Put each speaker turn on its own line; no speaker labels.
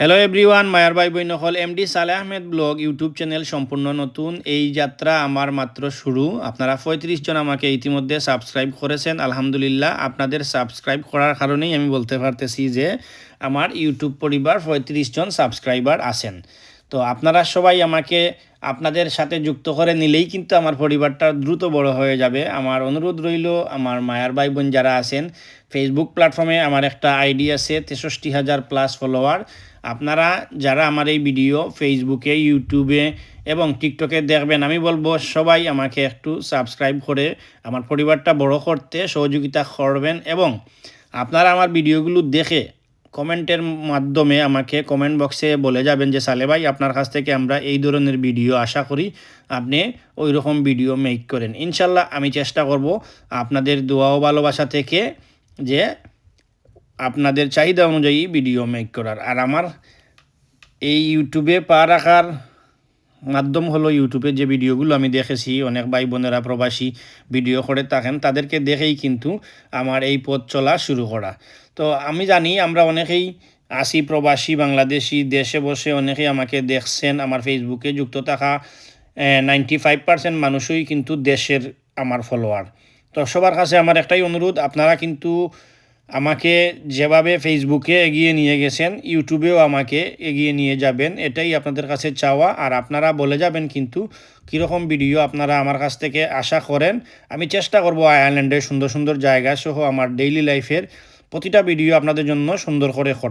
Hello everyone মায়ার ভাই বই নকল এমডি সালে আহমেদ ব্লগ ইউটিউব চ্যানেল সম্পূর্ণ নতুন। এই যাত্রা আমার মাত্র শুরু। আপনারা পঁয়ত্রিশ জন আমাকে ইতিমধ্যে সাবস্ক্রাইব করেছেন। আলহামদুলিল্লাহ, আপনাদের সাবস্ক্রাইব করার কারণেই আমি বলতে পারতেছি যে, আমার ইউটিউব পরিবার পঁয়ত্রিশ জন সাবস্ক্রাইবার আছেন। তো আপনারা সবাই আমাকে আপনাদের সাথে যুক্ত করে নিলেই কিন্তু আমার পরিবারটা দ্রুত বড় হয়ে যাবে। আমার অনুরোধ রইল, আমার মায়ার ভাই বোন যারা আছেন ফেসবুক প্ল্যাটফর্মে আমার একটা আইডি আছে, তেষট্টি হাজার প্লাস ফলোয়ার আপনারা যারা আমার এই ভিডিও ফেসবুকে ইউটিউবে এবং টিকটকে দেখবেন, আমি বলব সবাই আমাকে একটু সাবস্ক্রাইব করে আমার পরিবারটা বড় করতে সহযোগিতা করবেন এবং আপনারা আমার ভিডিওগুলো দেখে কমেন্টের মাধ্যমে আমাকে কমেন্ট বক্সে বলে যাবেন যে, সালে ভাই, আপনার কাছ থেকে আমরা এই ধরনের ভিডিও আশা করি আপনি ওই রকম ভিডিও মেক করেন। ইনশাল্লাহ আমি চেষ্টা করব আপনাদের দোয়া ও ভালোবাসা থেকে যে আপনাদের চাহিদা অনুযায়ী ভিডিও মেক করার। আর আমার এই ইউটিউবে পা রাখার মাধ্যম হলো ইউটিউবে যে ভিডিওগুলো আমি দেখেছি, অনেক ভাই বোনেরা প্রবাসী ভিডিও করে থাকেন, তাদেরকে দেখেই কিন্তু আমার এই পথ চলা শুরু করা। তো আমি জানি আমরা অনেকেই আসি প্রবাসী বাংলাদেশি, দেশে বসে অনেকেই আমাকে দেখছেন, আমার ফেসবুকে যুক্ত থাকা নাইনটি ফাইভ পার্সেন্ট মানুষই কিন্তু দেশের আমার ফলোয়ার তো সবার কাছে আমার একটাই অনুরোধ, আপনারা কিন্তু আমাকে যেভাবে ফেসবুকে এগিয়ে নিয়ে গেছেন ইউটিউবেও আমাকে এগিয়ে নিয়ে যাবেন, এটাই আপনাদের কাছে চাওয়া। আর আপনারা বলে যাবেন কিন্তু কীরকম ভিডিও আপনারা আমার কাছ থেকে আশা করেন, আমি চেষ্টা করব আয়ারল্যান্ডের সুন্দর সুন্দর জায়গা সহ আমার ডেইলি লাইফের প্রতিটা ভিডিও আপনাদের জন্য সুন্দর করে করা।